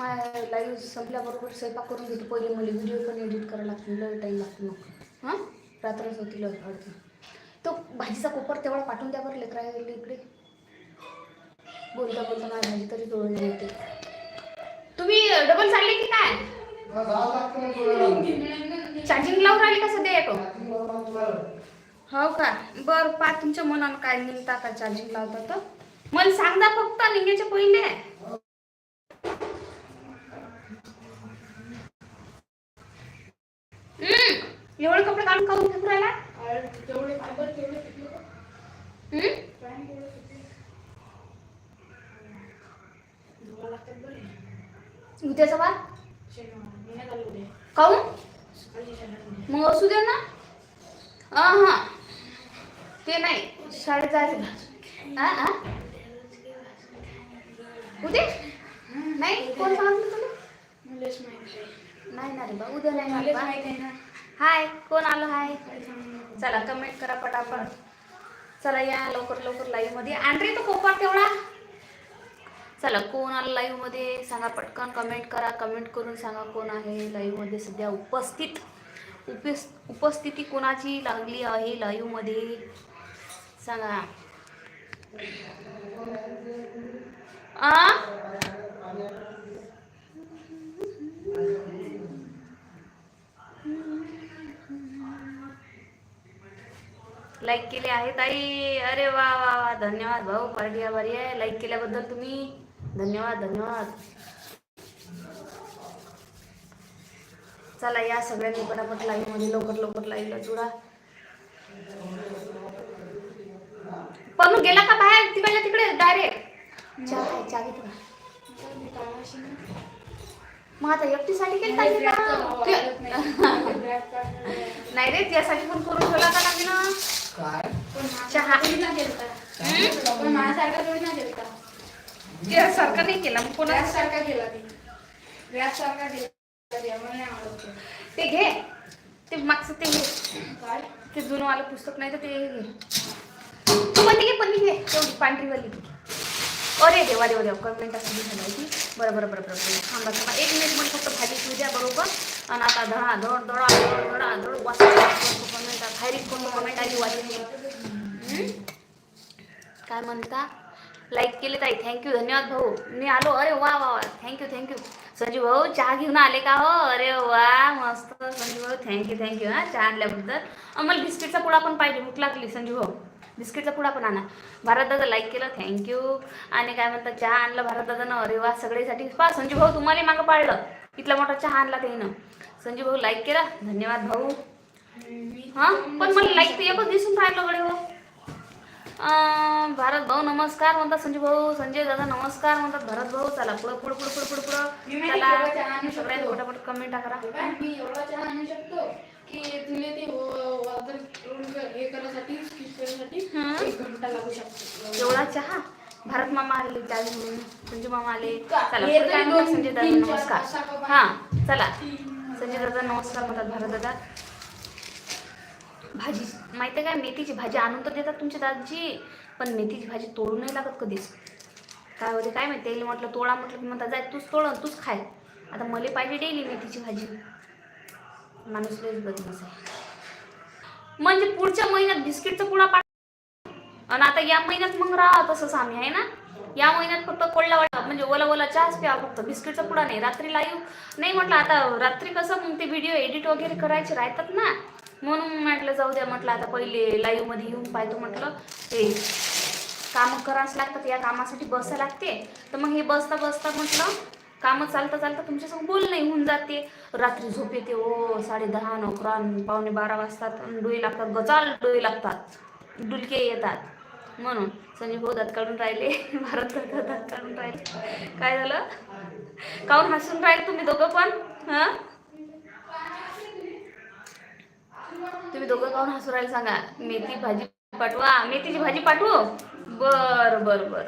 माझ्या लाईव्ह संपल्याबरोबर स्वयंपाक करून घेतो. पहिले मला व्हिडिओ पण एडिट करायला लागतो लय टाईम लागतो मग. हां? रात्रच होती लय अडचण तो भाजीचा कोपर तेवढा पाठवून द्या बरं लेकरा इकडे. बोलता बोलता माझी भाजी तरी डोळून येते तुम्ही डबल चालले की काय? चार्जिंग लावून राहिले का सध्या येतो हो का? बरं पा तुमच्या मनानं काय निघता का चार्जिंग लावता तर. मला सांगा फक्त निघायच्या पहिले हम्म एवढे कपडे काढून काढून फेकून राहिला? हम्म? उद्याचा काऊन मग असू दे ना. हा हा. ते नाही. शाळेत जायचं हा उद्या नाही कोण सांगितलं तुला? नाही ना रे बा उद्या नाही हाय कोण आलं हाय? चला कमेंट करा पटापट. चला या लवकर लवकर लाईव्हमध्ये. अँड्री तो कोपर तेवढा चला कोण आलं लाईव्हमध्ये? सांगा पटकन कमेंट करा. कमेंट करून सांगा कोण आहे लाईव्हमध्ये सध्या उपस्थित. उपस उपस्थिती कोणाची लागली आहे लाईव्हमध्ये? सांगा. आ? लाईक केले आहे. ताई अरे वा वा वा. धन्यवाद भाऊ. पार्टी आभारी आहे. लाईक केल्याबद्दल तुम्ही. धन्यवाद धन्यवाद. चला या सगळ्यांनी पटापट लाईव्हमध्ये लवकर लवकर लाईव्हला जुडा. पण गेला का बाहेर? तिकडल्या तिकडे डायरेक्ट चहा आहे, चहा घे मग आता एकटीसाठी केली नाही रे त्यासाठी पण करून ठेवला का लागेल ना काय चहा. पण माझ्यासारखा थोडी ना केलता ते सारखं नाही केला. मग कोणा सारखा केला ती. व्याज सारखा केला आवडत ते. ते घे. ते मागचं ते घे. काय? ते जुनं वालं पुस्तक नाही तर ते घे. तू पण घे पण घे. तेवढी पांढरीवाली अरे देवा देवा देवा. कमेंट असं झाली ती. बरं बरं बरं बरं थांबा थांबा. एक मिनिटमध्ये फक्त भाजी ठेवू द्या बरोबर? आणि आता धडा धड धडा धड धडा धड वाचतो कमेंट कोण कमेंट आली वाचली काय म्हणता? लाईक केले ताई. थँक्यू धन्यवाद भाऊ. मी आलो. अरे वा वा वा. थँक्यू थँक्यू संजीव भाऊ चहा घेऊन आले का हो? अरे वा मस्त. संजीव भाऊ थँक्यू थँक्यू हां चहा आणल्याबद्दल. अं, मला बिस्किटचा पुडा पण पाहिजे. भूक लागली संजीव भाऊ. बिस्किटचा पुडा पण आणा. भारतदादा लाईक केलं. थँक्यू आणि काय म्हणतात चहा आणलं भारतदादानं. अरे वा सगळ्यासाठी. पा संजीव भाऊ तुम्हाला मागं पाळलं इथला मोठा चहा आणला त्यानं. संजीव भाऊ लाईक केला. धन्यवाद भाऊ. हां? पण मला लाईक ते एकच दिसून राहिलं गडे हो. भारत भाऊ नमस्कार म्हणतात संजय भाऊ संजय दादा नमस्कार म्हणतात भरत भाऊ. चला पुढं पुढं पुढं पुढं पुढं पुढं. चला. सगळ्यांनी पटापट कमेंट करा मी एवढा चहा आणू शकतो की ते हे. एक घंटा लागू एवढा चहा? भारत मामा आले त्यावेळी म्हणून संजय मामा आले? चला संजय दादा नमस्कार. हां चला. संजय दादा नमस्कार म्हणतात भारत दादा. भाजी माहिती आहे काय? मेथीची भाजी आणून तर देतात तुमच्या दादाजी पण मेथीची भाजी तोडू नाही लागत कधीच. काय होते काय माहिती? त्याला म्हटलं तोडा म्हटलं की म्हणतात जाय तूच तोड तूच खाय. आता मला पाहिजे डेली मेथीची भाजी. माणूस लयच बदमास आहे. म्हणजे पुढच्या महिन्यात बिस्किटचा पुडा पाठ आणि आता या महिन्यात मग राहा तसंच आम्ही आहे ना? या महिन्यात फक्त कोल्हा वाटा म्हणजे ओला ओला चहाच प्या फक्त बिस्किटचा पुडा नाही. रात्री लाईव्ह नाही म्हटलं आता रात्री कसं मग ते व्हिडिओ एडिट वगैरे करायचे राहतात ना? म्हणून म्हटलं जाऊ द्या म्हटलं आता पहिले लाईव्हमध्ये येऊन पाहतो म्हटलं. ते कामं करावंच लागतात या कामासाठी बसायला लागते. तर मग हे बसता बसता म्हटलं कामं चालता चालता तुमच्यासोबत बोलणं होऊन जाते. रात्री झोप येते ओ साडे दहा नोकरा पावणे बारा वाजतात अन डोळे लागतात गचाल डोळे लागतात डुलके येतात. म्हणून संजीव भाऊ दात काढून राहिले भारत दादा दात काढून राहिले. काय झालं? काऊन हसून राहिले तुम्ही दोघं पण? हां? तुम्ही दोघं काहून हसू राहिले सांगा? मेथी भाजी पाठवा. मेथीची भाजी पाठवू? बर बर बर.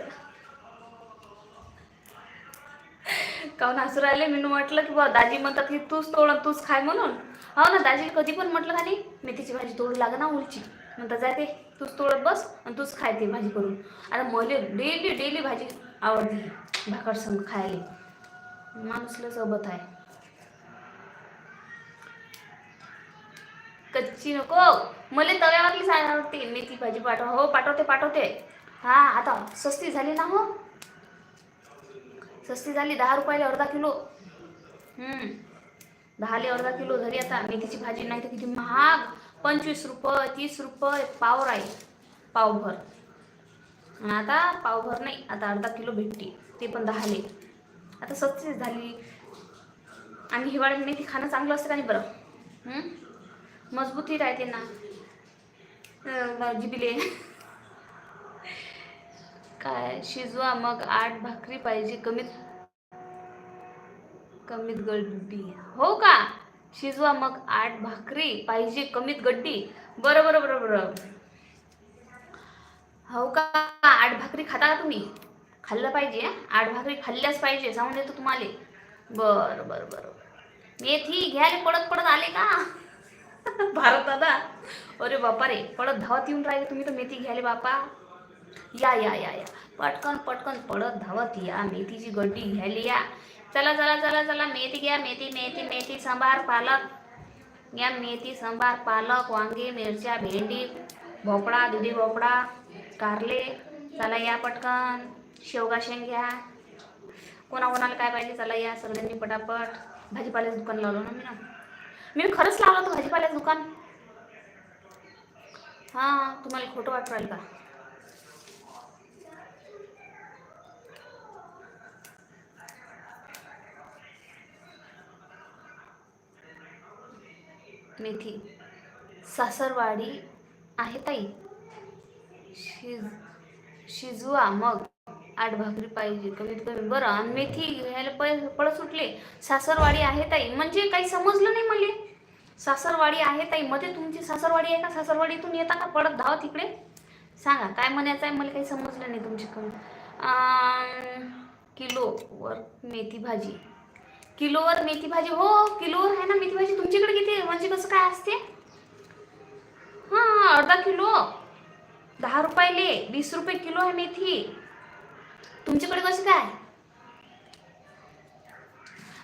काहून हसू राहिले? मी म्हटलं की बा दाजी म्हणतात की तूच तोड तूच खाय म्हणून. हो ना दाजी कधी पण म्हटलं का नाही मेथीची भाजी तोडू लागा ना उलची. म्हणतात जाते तूच तोडत बस आणि तूच खाय ते भाजी करून. आता मला डेली डेली भाजी आवडते भाकर संग खायला. माणूसला सोबत आहे. कच्ची नको. मला तव्यावरली आवडते मेथी भाजी पाठवा. हो पाठवते पाठवते. हा आता सस्ती झाली ना हो. सस्ती झाली. दहा रुपयाला अर्धा किलो. दहाले अर्धा किलो झाली आता. मेथीची भाजी नाही तर किती महाग. पंचवीस रुपये तीस रुपये. पाव आहे पावभर. आता पावभर नाही. आता अर्धा किलो भेटते. ते पण दहाले. आता सस्तीच झाली. आणि हिवाळ्यात मेथी खाणं चांगलं असतं का नाही बरं? हम्म? मजबूती राहते ना. अं, जिबिले काय शिजवा मग. आठ भाकरी पाहिजे. कमीत कमीत गड्डी. हो का? शिजवा मग. आठ भाकरी पाहिजे. कमीत गड्डी. बरं बरं बरं बरं. हो का? आठ भाकरी खाता का तुम्ही? खाल्लं पाहिजे आठ भाकरी खाल्ल्याच पाहिजे. सांगून देतो तुम्हाला. बरं बरं बरं. मेथी घ्यायला पडत पडत आले का? भारत दादा अरे बापा रे पडत धावत येऊन राहिले तुम्ही तर मेथी घ्यायला बापा. या या या या. पटकन पटकन पडत धावत या. मेथीची गड्डी घ्यायला या. चला चला चला चला मेथी घ्या मेथी मेथी मेथी सांबार पालक. घ्या मेथी सांबार पालक वांगे मिरच्या भेंडी भोपळा दुधी भोपळा कारले. चला या पटकन. शेवगा शेंग घ्या. कोणाकोणाला काय पाहिजे चला या सगळ्यांनी पटापट. भाजीपाल्याचं दुकान लावलं ना मी ना. मी खरंच लावलं होतं भाजीपाल्याचं दुकान. हां तुम्हाला खोटं वाटू राहील का? मेथी सासरवाडी आहे ताई. शिज शिजवा मग. आठ भाकरी पाहिजे. कमीत कमी. बरं आणि मेथी घ्यायला पळ पळत सुटले सासरवाडी आहे ताई. म्हणजे काही समजलं नाही मला. सासरवाडी आहे ताई. मध्ये तुमची सासरवाडी आहे का? सासरवाडीतून येता का पडत धाव तिकडे. सांगा काय म्हणायचं आहे मला काही समजलं नाही तुमच्याकडून. कमी किलोवर मेथी भाजी. किलोवर मेथी भाजी. हो किलोवर आहे ना मेथी भाजी? तुमच्याकडे किती? म्हणजे कसं काय असते? हां अर्धा किलो. दहा रुपयाले. वीस रुपये किलो आहे मेथी. तुमच्याकडे कसं काय?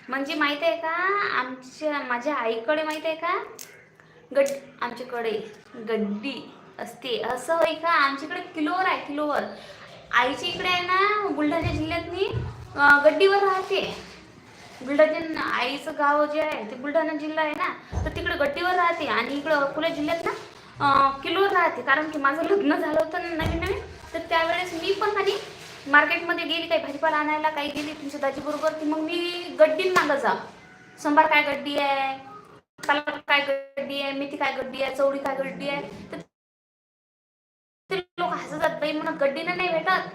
म्हणजे माहीत आहे का? आमच्या माझ्या आईकडे माहीत आहे का? गड आमच्याकडे गड्डी असते. असं होय का? आमच्याकडे किलोवर आहे किलोवर. आईच्या इकडे आहे ना बुलढाणा जिल्ह्यातनी गड्डीवर राहते. बुलढाणा आईचं गाव जे आहे ते बुलढाणा जिल्हा आहे ना तर तिकडे गड्डीवर राहते. आणि इकडं अकोला जिल्ह्यात ना किलोवर राहते. कारण की माझं लग्न झालं होतं नवीन नवीन तर त्यावेळेस मी पण आणि मार्केटमध्ये गेली काही भाजीपाला आणायला काही गेली तुमच्या दाजीबरोबर की मग मी गड्डी मागं जा. संभार काय गड्डी आहे? पालक काय गड्डी आहे? मेथी काय गड्डी आहे? चवळी काय गड्डी आहे? तर ते लोक हसतात बाई म्हणून गड्डीनं नाही भेटत.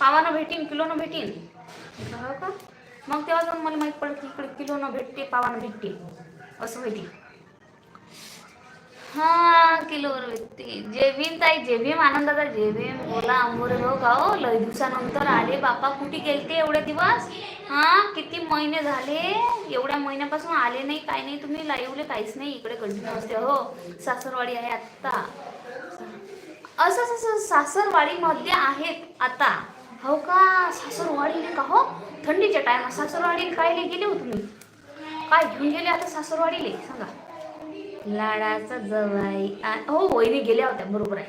पावानं भेटीन किलोनं भेटीन. हो का? मग तेव्हा जाऊन मला माहीत पडलं की इकडे किलोनं भेटते पावानं भेटते. असं होती हा किलोवर भेटते जय भीम ताई जय भीम आनंदाचा जय भीम बोला आंबोरे भाऊ का हो लय दिवसानंतर आले. बापा कुठे गेलते एवढे दिवस? हा किती महिने झाले? एवढ्या महिन्यापासून आले नाही काय नाही तुम्ही? लाईवले काहीच नाही. इकडे कंटिन्यू असते. हो सासरवाडी आहे आत्ता. असं असं सासरवाडीमध्ये आहेत आता. हो का? सासरवाडीने का हो? थंडीच्या टायमात सासरवाडीने कायले गेले हो तुम्ही? काय घेऊन गेले आता सासरवाडीले? सांगा. लाडाचा जवाई. हो वहिनी गेल्या होत्या बरोबर आहे.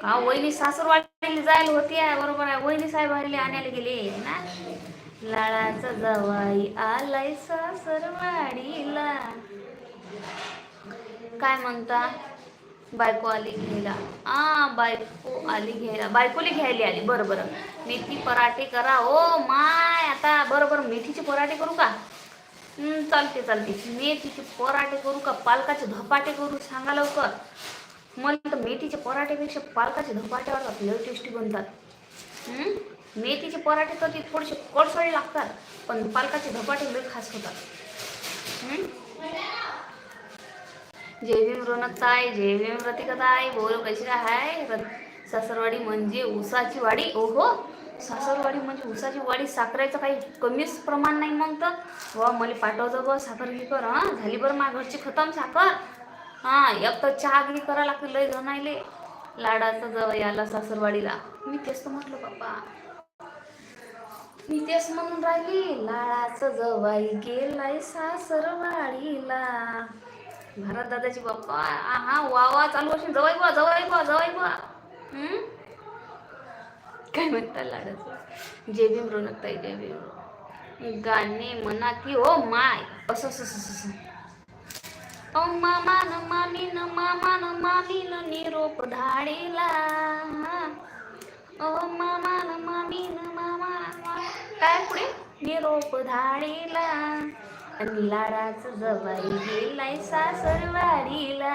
का वहिनी सासूरवाडीला जायला होती आहे बरोबर आहे. वहिनी साहेबांना आणायला गेले. ना? लाडाचा जवाई आलाय सासरवाडीला. काय म्हणता? बायको आली घ्यायला. आ बायको आली घ्यायला. बायकोली घ्यायला आली. बरं बरं. मेथी पराठे करा. ओ माय आता बरोबर मेथीचे पराठे करू का? चालते चालते. मेथीचे पराठे करू का पालकाचे धपाटे करू सांगा लवकर. मला तर मेथीचे पराठेपेक्षा पालकाचे धपाटे आवडतात लय टेस्टी बनतात. मेथीचे पराठे तर ते थोडेसे कडसळे लागतात पण पालकाचे धपाटे लय खास होतात. जय भीम रोनकताय जय भीम रतिकताय बोल कशी आहे सासरवाडी म्हणजे ऊसाची वाडी. ओहो सासरवाडी म्हणजे ऊसाची वाडी साखरेचं काही कमीच प्रमाण नाही मग तर. वा मला पाठवतो ब साखर घे कर हां. झाली बरं माझ्या घरची खतम साखर. हां एक तर चहा घे करा लागते लय जणायले. लाडाचा जवळ याला सासरवाडीला. मी तेच तर म्हटलं बाप्पा मी तेच म्हणून राहिली लाळाचं जवाई गेलाय सासरवाडीला. भारत दादाची बाप्पा हा वा वा चालू असेल. जवाई बा जवाई बा जवाई बा. हम्म? काय म्हणता लाडाचं जे भीम रोनक ताई जय भीम गाणे म्हणा की ओ माय. असं असं असं असं ओ मामा न मामी मामीन निरोप धाडीला. ओ मामी न मामा काय पुढे? निरोप धाडीला. आणि लाडाचं जवाई गेलाय सासरवाडीला.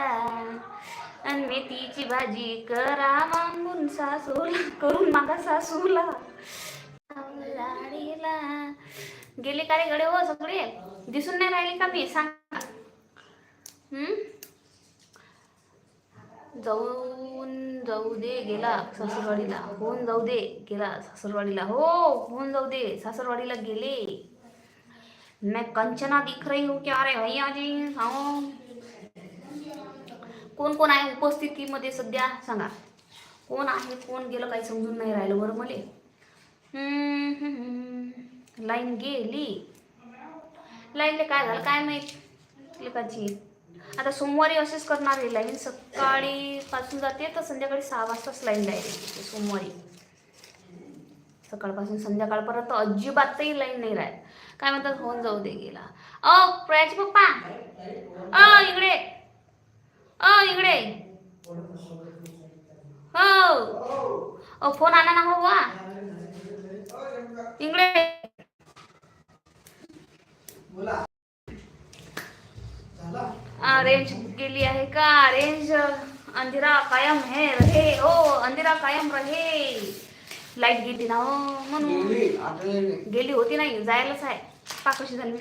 आणि मेथीची भाजी करा मागून सासूला करून मागा सासूला. लाडीला गेले का रे गडे हो सगळे? दिसून नाही राहिले का मी? सांग हम्म? जाऊन जाऊ दे गेला सासरवाडीला. होऊन जाऊ दे गेला सासरवाडीला. हो होऊन जाऊ दे. सासरवाडीला गेले. मैं कंचना दिख रही हूँ क्या रे भैया जी? हाँ. कोण कोण आहे उपस्थितीमध्ये सध्या? सांगा. कोण आहे कोण गेलं काही समजून नाही राहिलं बरं मले. लाईन गेली. लाईनला काय झालं काय माहीत? लेकाची आता सोमवारी असेच करणार आहे लाईन. सकाळी पासून जाते तर संध्याकाळी सहा वाजताच लाईन डायरेक्ट सोमवारी. सकाळपासून संध्याकाळपर्यंत अजिबातही लाईन नाही राहत. काय म्हणतात होऊन जाऊ दे गेला. अ प्रयाची पप्पा. अ इकडे. अ इकडे. हो. फोन आणा ना हो. वा इकडे रेंज गेली आहे का? रेंज अंधेरा कायम है रहे. हो अंधेरा कायम रहे. लाइट गेली ना हो म्हणून. गेली होती नाही जायलाच आहे. पा कशी झाली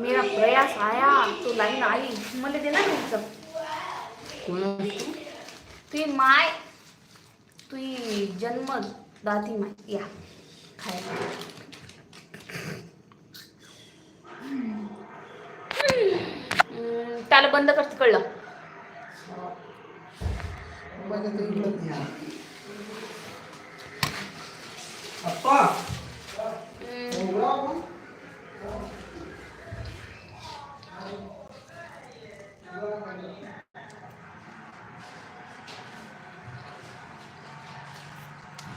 मेरा प्रयास आया तो लाईन आई. मला दे ना तुमचं. तुझी माय तुझी जन्म दाती माय या खायला त्याला बंद करते कळलं हम्म,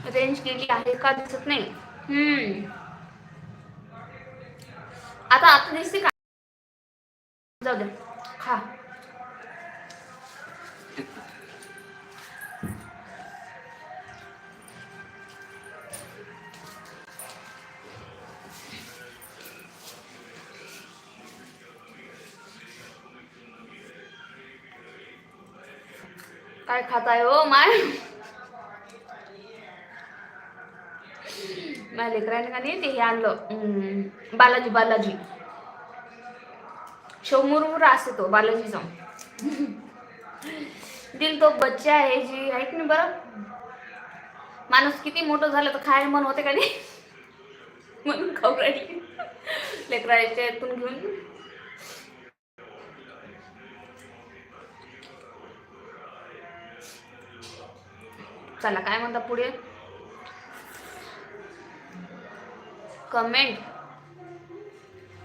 रेंज गेली आहे का दिसत नाही? हम्म. आता आता दिसते का? जाऊ दे. खा. काय खाताय हो? माय माझ्या लेकराने का नाही ते हे आणलं. बालाजी बालाजी. शोमुरमुरा असते तो बालाजी जाऊन. दिल तो बच्चा आहे जी आहे की नाही बरं. माणूस किती मोठं झालं तर खायला मन होते का नाही? म्हणून खाऊ राहिली लेकराच्या यातून घेऊन. चला काय म्हणता पुढे? कमेंट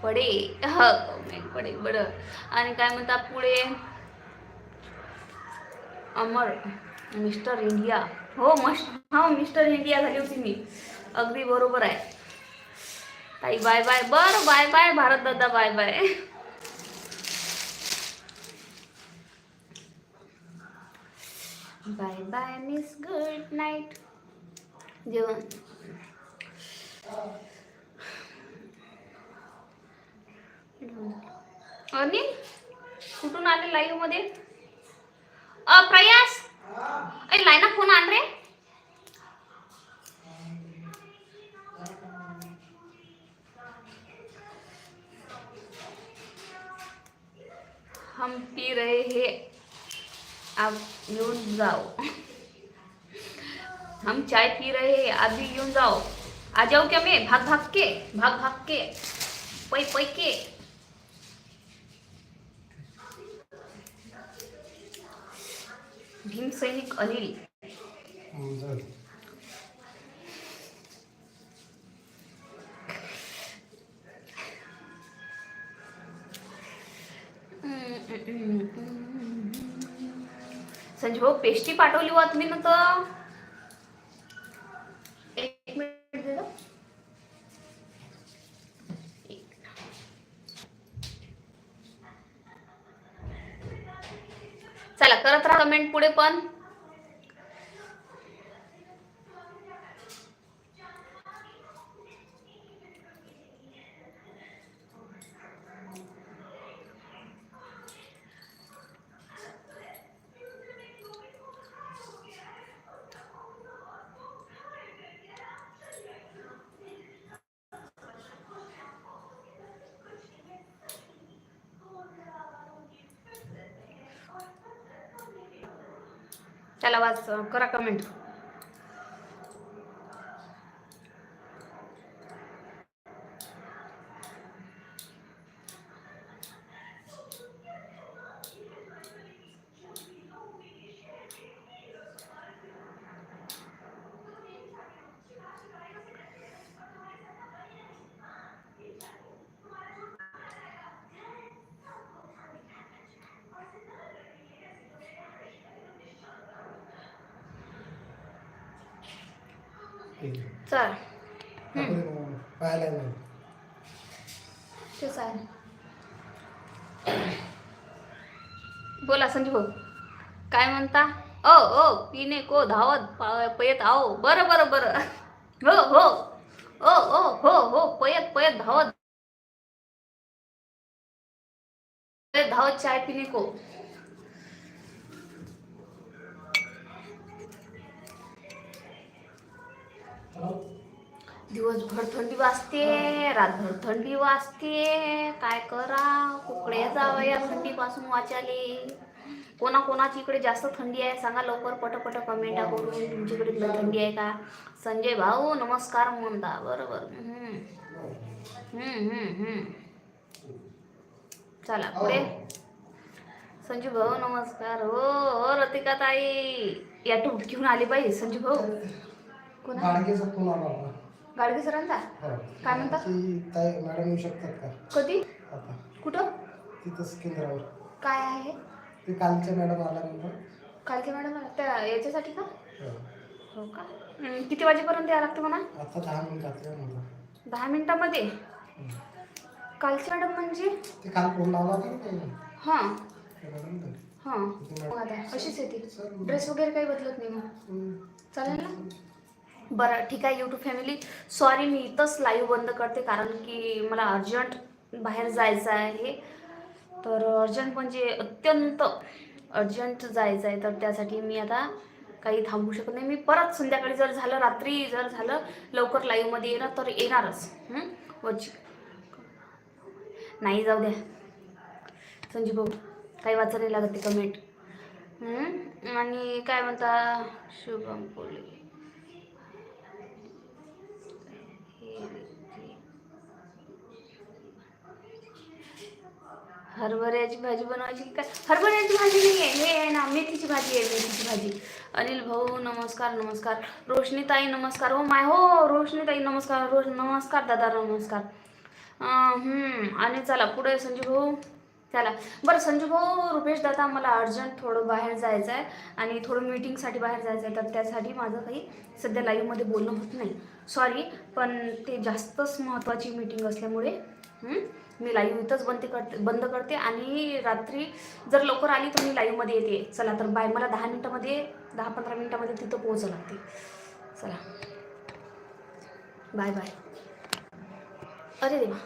पडे. ह कमेंट पडे बरं. आणि काय म्हणता पुढे? Amar mister India. हो मस्ट हा मिस्टर इंडिया झाली होती मी. अगदी बरोबर आहे. ताई बाय बाय बर बाय बाय भारत दादा bye bye bye bye miss good night जेवण. अनिल कुठून आले लाईव्हमध्ये? अ प्रयास. अरे लाईना फोन आण रे? हम पी रहे हे. अब येऊन जाओ. हम चाय पी रहे हैं अभी येऊन जाओ. आ जाओ क्या मैं? भाग भाग के भाग भाग के. पै पै के. भीमसैनिक अनिल. भाऊ पेस्टी पाठवली वा तुम्ही ना तर? करत पुढे पण. त्याला वाच करा कमेंट चल. पाहायला नाही तेच आहे बोला संजू भाऊ. काय म्हणता? ओ ओ पिणे को धावत पयत आओ. बरं बरं बरं. हो हो. ओ ओ हो हो. पयत पयत धावत. धावत चाय पिणे को. दिवसभर थंडी वाजते रातभर थंडी वाजते. काय करा कुकडे जावं या थंडीपासून वाचाले कोणा कोणाची इकडे जास्त थंडी आहे? सांगा लवकर पटपट कमेंटा करून. तुमच्याकडे थंडी आहे का? संजय भाऊ नमस्कार म्हणता. बरोबर. चला पुढे. संजू भाऊ नमस्कार. हो, हो रतिका ताई या टूट घेऊन आली पाहिजे संजू भाऊ. कोणा? गाडगेचा फोन आला गाडगे सरांचा? हो. काय म्हणता? की ताई मॅडम येऊ शकतात का? कधी? आता. कुठं? तिथंच केंद्रावर. काय आहे? ते कालच्या मॅडम आल्यानंतर कालके मॅडम आल्या. त्या याच्यासाठी का? हो. हो का? किती वाजेपर्यंत यावं लागतं म्हणा? आता दहा मिनिटातल्या म्हणलं. दहा मिनिटामध्ये? कालची मॅडम म्हणजे? ते काल फोन लावला होता ना ताईने. हां. ते मॅडम तर. हां. मग आता अशीच येते ड्रेस वगैरे काही बदलत नाही मग. चालेल ना? बरं ठीक आहे यूट्यूब फॅमिली सॉरी मी इथंच लाईव्ह बंद करते कारण की मला अर्जंट बाहेर जायचं आहे. तर अर्जंट म्हणजे अत्यंत अर्जंट जायचं आहे. तर त्यासाठी मी आता काही थांबू शकत नाही. मी परत संध्याकाळी जर झालं रात्री जर झालं लवकर लाईव्हमध्ये येणार तर येणारच. वची नाही जाऊ द्या. संजीव भाऊ काही वाचायला नाही लागत ते कमेंट आणि काय म्हणता? शुभम कोले हरभऱ्याची भाजी बनवायची की काय? हरभऱ्याची भाजी नाही आहे हे आहे ना मेथीची भाजी आहे मेथीची भाजी. अनिल भाऊ नमस्कार नमस्कार. रोशनीताई नमस्कार. हो माय हो रोशनीताई नमस्कार रोश नमस्कार दादा नमस्कार. आणि चला पुढे संजू भाऊ. चला. बरं संजू भाऊ रुपेश दादा मला अर्जंट थोडं बाहेर जायचं आहे आणि थोडं मीटिंगसाठी बाहेर जायचं आहे तर त्यासाठी माझं काही सध्या लाईव्हमध्ये बोलणं होत नाही. सॉरी पण ते जास्तच महत्त्वाची मीटिंग असल्यामुळे मी लाईव्ह इथंच बंद करते बंद करते आणि रात्री जर लवकर आली तर मी लाईव्हमध्ये येते. चला तर बाय मला दहा मिनटामध्ये दहा पंधरा मिनटामध्ये तिथं पोहोचावं लागते. चला. Bye bye. अरे देवा.